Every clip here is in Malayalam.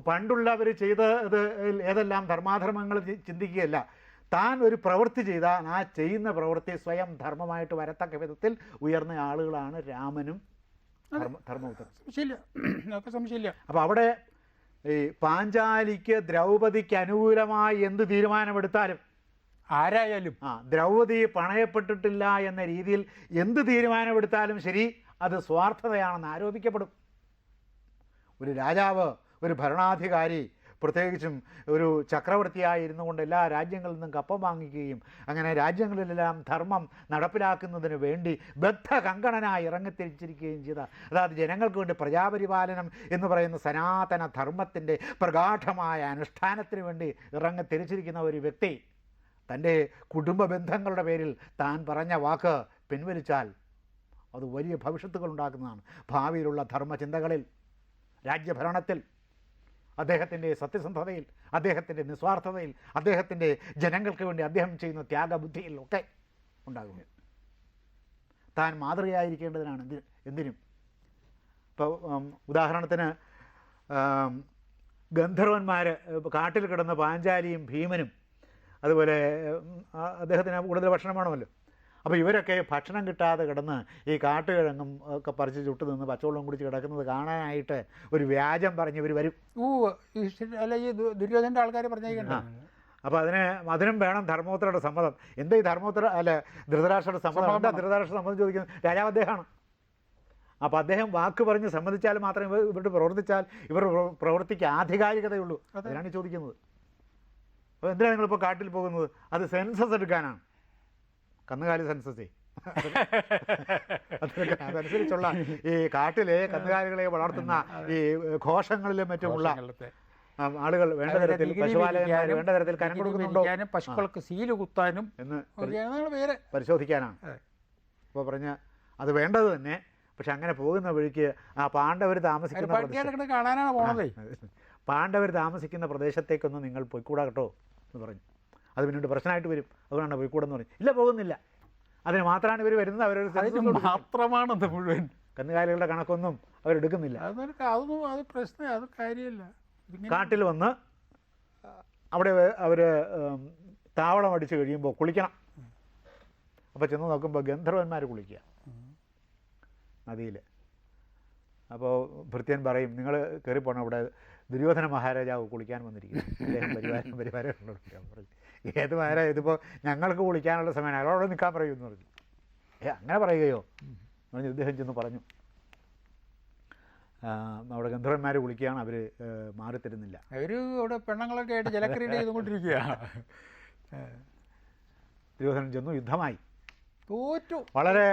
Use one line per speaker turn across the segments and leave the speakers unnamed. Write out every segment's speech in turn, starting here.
പണ്ടുള്ളവർ ചെയ്ത് ഇത് ഏതെല്ലാം ധർമാധർമ്മങ്ങൾ ചിന്തിക്കുകയല്ല. താൻ ഒരു പ്രവൃത്തി ചെയ്താൽ ആ ചെയ്യുന്ന പ്രവൃത്തി സ്വയം ധർമ്മമായിട്ട് വരത്തക്ക വിധത്തിൽ ഉയർന്ന ആളുകളാണ് രാമനും ധർമ്മ ധർമ്മപുത്രൻ. അപ്പോൾ അവിടെ ഈ പാഞ്ചാലിക്ക് ദ്രൗപദിക്ക് അനുകൂലമായി എന്ത് തീരുമാനമെടുത്താലും?
ആരായാലും.
ആ ദ്രൗപദി പണയപ്പെട്ടിട്ടില്ല എന്ന രീതിയിൽ എന്ത് തീരുമാനമെടുത്താലും ശരി അത് സ്വാർത്ഥതയാണെന്ന് ആരോപിക്കപ്പെടും. ഒരു രാജാവ് ഒരു ഭരണാധികാരി പ്രത്യേകിച്ചും ഒരു ചക്രവർത്തിയായിരുന്നു കൊണ്ട് എല്ലാ രാജ്യങ്ങളിൽ നിന്നും കപ്പം വാങ്ങിക്കുകയും അങ്ങനെ രാജ്യങ്ങളിലെല്ലാം ധർമ്മം നടപ്പിലാക്കുന്നതിന് വേണ്ടി ബദ്ധ കങ്കണനായി ഇറങ്ങിത്തിരിച്ചിരിക്കുകയും ചെയ്ത അതായത് ജനങ്ങൾക്ക് വേണ്ടി പ്രജാപരിപാലനം എന്ന് പറയുന്ന സനാതന ധർമ്മത്തിന്റെ പ്രഗാഠമായ അനുഷ്ഠാനത്തിന് വേണ്ടി ഇറങ്ങിത്തിരിച്ചിരിക്കുന്ന ഒരു വ്യക്തി തന്റെ കുടുംബ ബന്ധങ്ങളുടെ പേരിൽ താൻ പറഞ്ഞ വാക്ക് പിൻവലിച്ചാൽ അത് വലിയ ഭവിഷ്യത്തുകൾ ഉണ്ടാക്കുന്നതാണ് ഭാവിയിലുള്ള ധർമ്മചിന്തകളിൽ രാജ്യഭരണത്തിൽ. അദ്ദേഹത്തിന്റെ സത്യസന്ധതയിൽ അദ്ദേഹത്തിന്റെ നിസ്വാർത്ഥതയിൽ അദ്ദേഹത്തിന്റെ ജനങ്ങൾക്ക് വേണ്ടി അദ്ദേഹം ചെയ്യുന്ന ത്യാഗബുദ്ധിയിൽ ഒക്കെ ഉണ്ടാകും. താൻ മാതൃകയായിരിക്കേണ്ടതിനാണ് എന്തിന് എന്തിനും. ഇപ്പോൾ ഉദാഹരണത്തിന് ഗന്ധർവന്മാർ കാട്ടിൽ കിടന്ന പാഞ്ചാലിയും ഭീമനും അതുപോലെ അദ്ദേഹത്തിന് കൂടുതൽ ഭക്ഷണം വേണമല്ലോ. അപ്പോൾ ഇവരൊക്കെ ഭക്ഷണം കിട്ടാതെ കിടന്ന് ഈ കാട്ടുകിഴങ്ങും ഒക്കെ പറിച്ച് ചുട്ട് നിന്ന് പച്ചവെള്ളം കുടിച്ച് കിടക്കുന്നത് കാണാനായിട്ട് ഒരു വ്യാജം പറഞ്ഞ് ഇവർ വരും.
ഓ അല്ല ഈ ദുര്യോധന്റെ ആൾക്കാർ പറഞ്ഞേക്കണ്ട?
അപ്പോൾ അതിന് അതിനും വേണം ധർമ്മോത്തരയുടെ സമ്മതം. എന്താ ഈ ധർമ്മോത്തര അല്ല ധൃതരാഷ്ട്രയുടെ സമ്മതം? എന്താ ധൃതരാഷ്ട്ര സമ്മതം ചോദിക്കുന്നത്? രാജാവ് അദ്ദേഹമാണ്. അപ്പോൾ അദ്ദേഹം വാക്ക് പറഞ്ഞ് സമ്മതിച്ചാൽ മാത്രമേ ഇവർ ഇവരുടെ പ്രവർത്തിച്ചാൽ ഇവർ പ്രവർത്തിക്ക് ആധികാരികതയുള്ളൂ. അതിനാണ് ചോദിക്കുന്നത്. അപ്പോൾ എന്തിനാണ് നിങ്ങളിപ്പോൾ കാട്ടിൽ പോകുന്നത്? അത് സെൻസസ് എടുക്കാനാണ്. കന്നുകാലി സെൻസസേ. അതനുസരിച്ചുള്ള ഈ കാട്ടിലെ കന്നുകാലികളെ വളർത്തുന്ന ഈ ഘോഷങ്ങളിലും മറ്റുമുള്ള. ആളുകൾ വേണ്ട തരത്തിൽ പശുപാലകന്മാർ വേണ്ട തരത്തിൽ കനം കൊടുക്കുന്നുണ്ടോ?
പശുക്കൾക്ക് സീൽ കുത്താനും
എന്ന് പരിശോധിക്കാനാണ്.
അപ്പൊ
അപ്പോൾ പറഞ്ഞ് അത് വേണ്ടത് തന്നെ പക്ഷെ അങ്ങനെ പോകുന്ന വഴിക്ക് ആ പാണ്ഡവർ താമസിക്കുന്ന
കാണാനാണ് പോണതേ.
പാണ്ഡവർ താമസിക്കുന്ന പ്രദേശത്തേക്കൊന്നും നിങ്ങൾ പോയിക്കൂടാ കേട്ടോ എന്ന് പറഞ്ഞു. അത് പിന്നീട് പ്രശ്നമായിട്ട് വരും. അതുകൊണ്ടാണ് പോയിക്കൂടെന്ന് പറഞ്ഞു ഇല്ല പോകുന്നില്ല. അതിന് മാത്രമാണ് ഇവർ വരുന്നത്. അവരൊരു
മാത്രമാണ് മുഴുവൻ.
കന്നുകാലികളുടെ കണക്കൊന്നും അവരെടുക്കുന്നില്ല
അതൊന്നും അതൊന്നും അത് പ്രശ്നം അത് കാര്യമില്ല.
കാട്ടിൽ വന്ന് അവിടെ അവർ താവളം അടിച്ചു കഴിയുമ്പോൾ കുളിക്കണം. അപ്പോൾ ചെന്ന് നോക്കുമ്പോൾ ഗന്ധർവന്മാർ കുളിക്കുക. നദിയിൽ അപ്പോൾ ഭൃത്യൻ പറയും നിങ്ങൾ കയറിപ്പോണം അവിടെ. ദുര്യോധന മഹാരാജാവ് കുളിക്കാൻ വന്നിരിക്കുന്നു. അദ്ദേഹം പരിവാരം പരിവാരം പറഞ്ഞു ഏത് മഹാരാജ? ഇതിപ്പോൾ ഞങ്ങൾക്ക് കുളിക്കാനുള്ള സമയമാണ്. അയാളോട് നിൽക്കാൻ പറയൂ എന്ന് പറഞ്ഞു. ഏ അങ്ങനെ പറയുകയോ? എന്ന് അദ്ദേഹം ഇദ്ദേഹം ചെന്ന് പറഞ്ഞു. അവിടെ ഗന്ധർവന്മാർ കുളിക്കുകയാണ്. അവർ മാറി തരുന്നില്ല.
അവർ ഇവിടെ പെണ്ണുങ്ങളൊക്കെ ആയിട്ട് ജലക്രീഡ ചെയ്തുകൊണ്ടിരിക്കുകയാണ്
ദുര്യോധനൻ ചെന്നു യുദ്ധമായി.
തോറ്റു.
വളരെ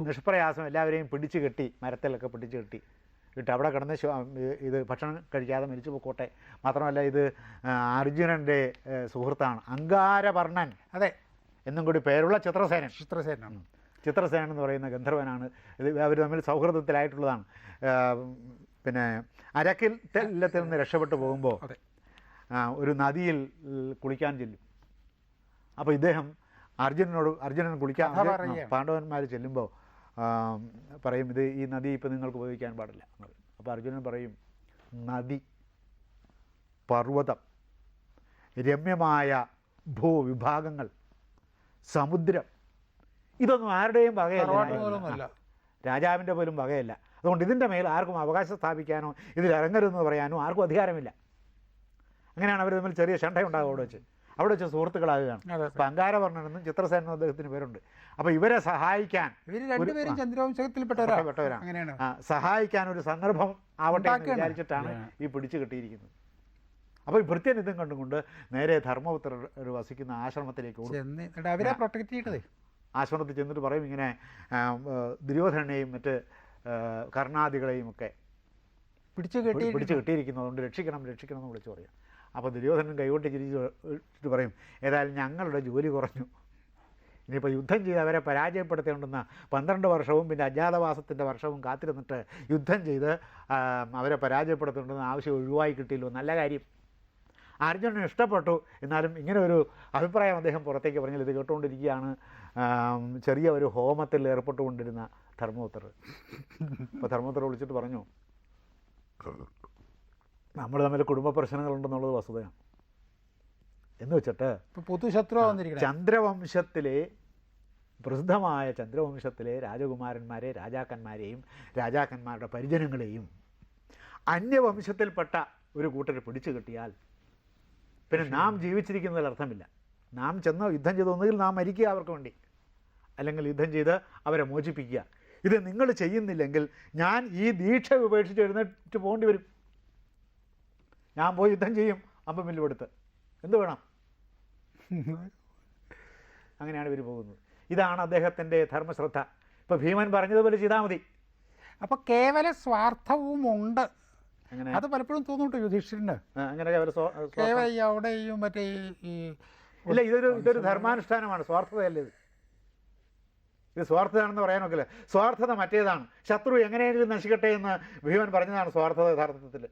നിഷ്പ്രയാസം എല്ലാവരെയും പിടിച്ചു കെട്ടി മരത്തിലൊക്കെ പിടിച്ചു കെട്ടി. ഇട്ട് അവിടെ കിടന്ന് ഇത് ഭക്ഷണം കഴിക്കാതെ മരിച്ചു പോക്കോട്ടെ. മാത്രമല്ല ഇത് അർജുനന്റെ സുഹൃത്താണ് അങ്കാരവർണൻ.
അതെ.
എന്നും കൂടി പേരുള്ള ചിത്രസേനൻ.
ചിത്രസേന
ചിത്രസേനൻ എന്ന് പറയുന്ന ഗന്ധർവനാണ്. ഇത് അവർ തമ്മിൽ സൗഹൃദത്തിലായിട്ടുള്ളതാണ്. പിന്നെ അരക്കിൽ തെല്ലത്തിൽ നിന്ന് രക്ഷപ്പെട്ടു പോകുമ്പോൾ
അതെ.
ഒരു നദിയിൽ കുളിക്കാൻ ചെല്ലും. അപ്പോൾ ഇദ്ദേഹം അർജുനനോട് അർജുനൻ കുളിക്കാൻ പാണ്ഡവന്മാർ ചെല്ലുമ്പോൾ പറയും ഇത് ഈ നദി ഇപ്പം നിങ്ങൾക്ക് ഉപയോഗിക്കാൻ പാടില്ല. അപ്പോൾ അർജുനൻ പറയും നദി പർവതം രമ്യമായ ഭൂവിഭാഗങ്ങൾ സമുദ്രം ഇതൊന്നും ആരുടെയും വകയല്ല. രാജാവിന്റെ പോലും വകയല്ല. അതുകൊണ്ട് ഇതിന്റെ മേൽ ആർക്കും അവകാശം സ്ഥാപിക്കാനോ ഇതിൽ ഇറങ്ങരുതെന്ന് പറയാനോ ആർക്കും അധികാരമില്ല. അങ്ങനെയാണ് അവർ തമ്മിൽ ചെറിയ ഷണ്ടയുണ്ടാകും അവിടെ വെച്ച്. അവിടെ വെച്ച് സുഹൃത്തുക്കളാകുകയാണ്.
അപ്പം
അങ്കാര വർണനെന്നും ചിത്രസേനും അദ്ദേഹത്തിന് പേരുണ്ട്. അപ്പോൾ ഇവരെ സഹായിക്കാൻ
ഇവർ രണ്ടുപേരും
ചന്ദ്രവംശത്തിൽപ്പെട്ടവരാണ് സഹായിക്കാൻ ഒരു സന്ദർഭം ആവട്ടെ എന്ന് വിചാരിച്ചിട്ടാണ് ഈ പിടിച്ചു കിട്ടിയിരിക്കുന്നത്. അപ്പോൾ ഈ ഭൃത്യൻ ഇതും കണ്ടുകൊണ്ട് നേരെ ധർമ്മപുത്രർ വസിക്കുന്ന ആശ്രമത്തിലേക്ക് ഓടും.
അവരെ പ്രൊട്ടക്ട് ചെയ്യട്ടതേ
ആശ്രമത്തിൽ ചെന്നിട്ട് പറയും ഇങ്ങനെ ദുര്യോധനനെയും മറ്റ് കർണാദികളെയും ഒക്കെ
പിടിച്ചു കെട്ടി
പിടിച്ചു കെട്ടിയിരിക്കുന്നതുകൊണ്ട് രക്ഷിക്കണം രക്ഷിക്കണം എന്ന് വിളിച്ചു പറയും. അപ്പോൾ ദുര്യോധനൻ കൈകൊട്ടി ചിരിച്ചിട്ട് പറയും ഏതായാലും ഞങ്ങളുടെ ജോലി കുറഞ്ഞു. ഇനിയിപ്പോൾ യുദ്ധം ചെയ്ത് അവരെ പരാജയപ്പെടുത്തേണ്ടുന്ന പന്ത്രണ്ട് വർഷവും പിന്നെ അജ്ഞാതവാസത്തിന്റെ വർഷവും കാത്തിരുന്നിട്ട് യുദ്ധം ചെയ്ത് അവരെ പരാജയപ്പെടുത്തേണ്ടുന്ന ആവശ്യം ഒഴിവായി കിട്ടിയല്ലോ. നല്ല കാര്യം. അർജുനന് ഇഷ്ടപ്പെട്ടു. എന്നാലും ഇങ്ങനെ ഒരു അഭിപ്രായം അദ്ദേഹം പുറത്തേക്ക് പറഞ്ഞാൽ ഇത് കേട്ടുകൊണ്ടിരിക്കുകയാണ്. ചെറിയ ഒരു ഹോമത്തിൽ ഏർപ്പെട്ടുകൊണ്ടിരുന്ന ധർമ്മപുത്രർ അപ്പോൾ ധർമ്മപുത്രർ വിളിച്ചിട്ട് പറഞ്ഞു നമ്മൾ തമ്മിൽ കുടുംബ പ്രശ്നങ്ങളുണ്ടെന്നുള്ളത് വസ്തുതയാണ്. എന്ന് വെച്ചിട്ട്
പൊതുശത്രു
ചന്ദ്രവംശത്തിലെ പ്രസിദ്ധമായ ചന്ദ്രവംശത്തിലെ രാജകുമാരന്മാരെ രാജാക്കന്മാരെയും രാജാക്കന്മാരുടെ പരിജനങ്ങളെയും അന്യവംശത്തിൽപ്പെട്ട ഒരു കൂട്ടർ പിടിച്ചു കിട്ടിയാൽ പിന്നെ നാം ജീവിച്ചിരിക്കുന്നതിൽ അർത്ഥമില്ല. നാം ചെന്ന് യുദ്ധം ചെയ്ത് ഒന്നുകിൽ നാം മരിക്കുക അവർക്ക് വേണ്ടി. അല്ലെങ്കിൽ യുദ്ധം ചെയ്ത് അവരെ മോചിപ്പിക്കുക. ഇത് നിങ്ങൾ ചെയ്യുന്നില്ലെങ്കിൽ ഞാൻ ഈ ദീക്ഷ ഉപേക്ഷിച്ച് എഴുന്നേറ്റ് പോകേണ്ടി വരും. ഞാൻ പോയി യുദ്ധം ചെയ്യും. അമ്പം കൊടുത്ത്. എന്ത് വേണം? അങ്ങനെയാണ് ഇവർ പോകുന്നത്. ഇതാണ് അദ്ദേഹത്തിന്റെ ധർമ്മശ്രദ്ധ. ഇപ്പോൾ ഭീമൻ പറഞ്ഞതുപോലെ ചെയ്താൽ മതി.
അപ്പോൾ കേവല സ്വാർത്ഥവും ഉണ്ട്.
അങ്ങനെ
അത് പലപ്പോഴും തോന്നുന്നുണ്ട് യുധിഷ്ഠിരന്.
അങ്ങനെ കേവല
അവിടെയും മറ്റേ ഈ
ഇല്ല ഇതൊരു ഇതൊരു ധർമാനുഷ്ഠാനമാണ്. സ്വാർത്ഥതയല്ലേ ഇത്? ഇത് സ്വാർത്ഥതയാണെന്ന് പറയാനൊക്കില്ല. സ്വാർത്ഥത മറ്റേതാണ്. ശത്രു എങ്ങനെയെങ്കിലും നശിക്കട്ടെ എന്ന് ഭീമൻ പറഞ്ഞതാണ് സ്വാർത്ഥത യഥാർത്ഥത്തിൽ.